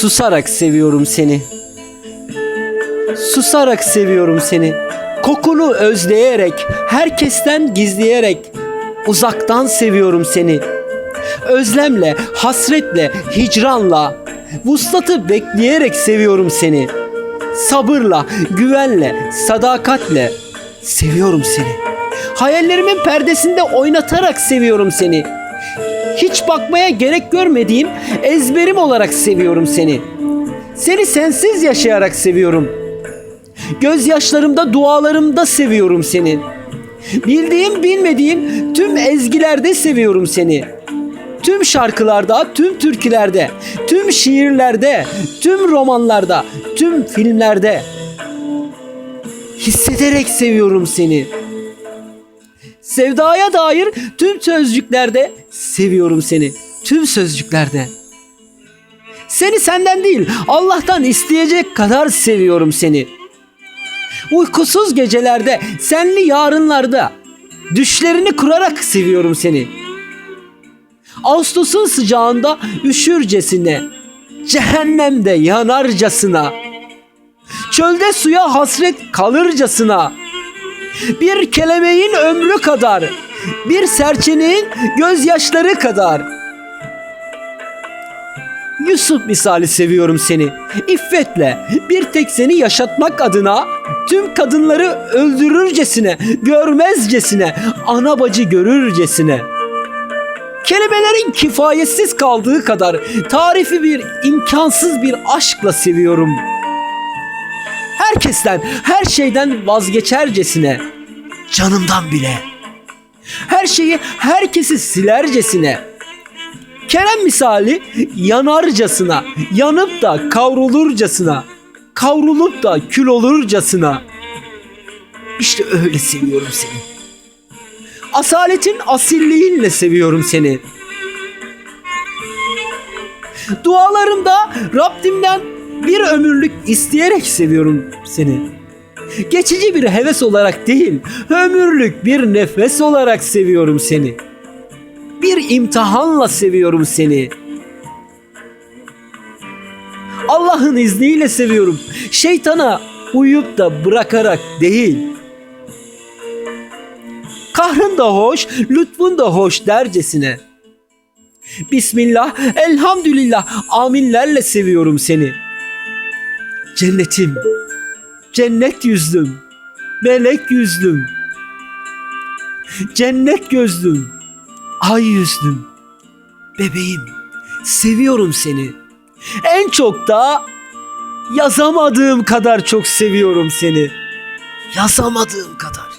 Susarak seviyorum seni. Susarak seviyorum seni. Kokunu özleyerek, herkesten gizleyerek, uzaktan seviyorum seni. Özlemle, hasretle, hicranla, vuslatı bekleyerek seviyorum seni. Sabırla, güvenle, sadakatle seviyorum seni. Hayallerimin perdesinde oynatarak seviyorum seni. Hiç bakmaya gerek görmediğim ezberim olarak seviyorum seni. Seni sensiz yaşayarak seviyorum. Gözyaşlarımda, dualarımda seviyorum seni. Bildiğim, bilmediğim tüm ezgilerde seviyorum seni. Tüm şarkılarda, tüm türkülerde, tüm şiirlerde, tüm romanlarda, tüm filmlerde hissederek seviyorum seni. Sevdaya dair tüm sözcüklerde seviyorum seni. Tüm sözcüklerde. Seni senden değil Allah'tan isteyecek kadar seviyorum seni. Uykusuz gecelerde, senli yarınlarda düşlerini kurarak seviyorum seni. Ağustos'un sıcağında üşürcesine, cehennemde yanarcasına, çölde suya hasret kalırcasına, bir kelebeğin ömrü kadar, bir serçenin gözyaşları kadar. Yusuf misali seviyorum seni. İffetle bir tek seni yaşatmak adına tüm kadınları öldürürcesine, görmezcesine, ana bacı görürcesine. Kelimelerin kifayetsiz kaldığı kadar tarifi bir imkansız bir aşkla seviyorum. Herkesten, her şeyden vazgeçercesine, canımdan bile. Her şeyi, herkesi silercesine. Kerem misali yanarcasına, yanıp da kavrulurcasına, kavrulup da kül olurcasına. İşte öyle seviyorum seni. Asaletin asilliğinle seviyorum seni. Dualarımda Rabbimden bir ömürlük isteyerek seviyorum seni. Geçici bir heves olarak değil, ömürlük bir nefes olarak seviyorum seni. Bir imtihanla seviyorum seni. Allah'ın izniyle seviyorum. Şeytana uyup da bırakarak değil. Kahrın da hoş, lütfun da hoş dercesine. Bismillah, elhamdülillah, aminlerle seviyorum seni. Cennetim, cennet yüzlüm, melek yüzlüm, cennet gözlüm, ay yüzlüm, bebeğim, seviyorum seni. En çok da yazamadığım kadar çok seviyorum seni. Yazamadığım kadar.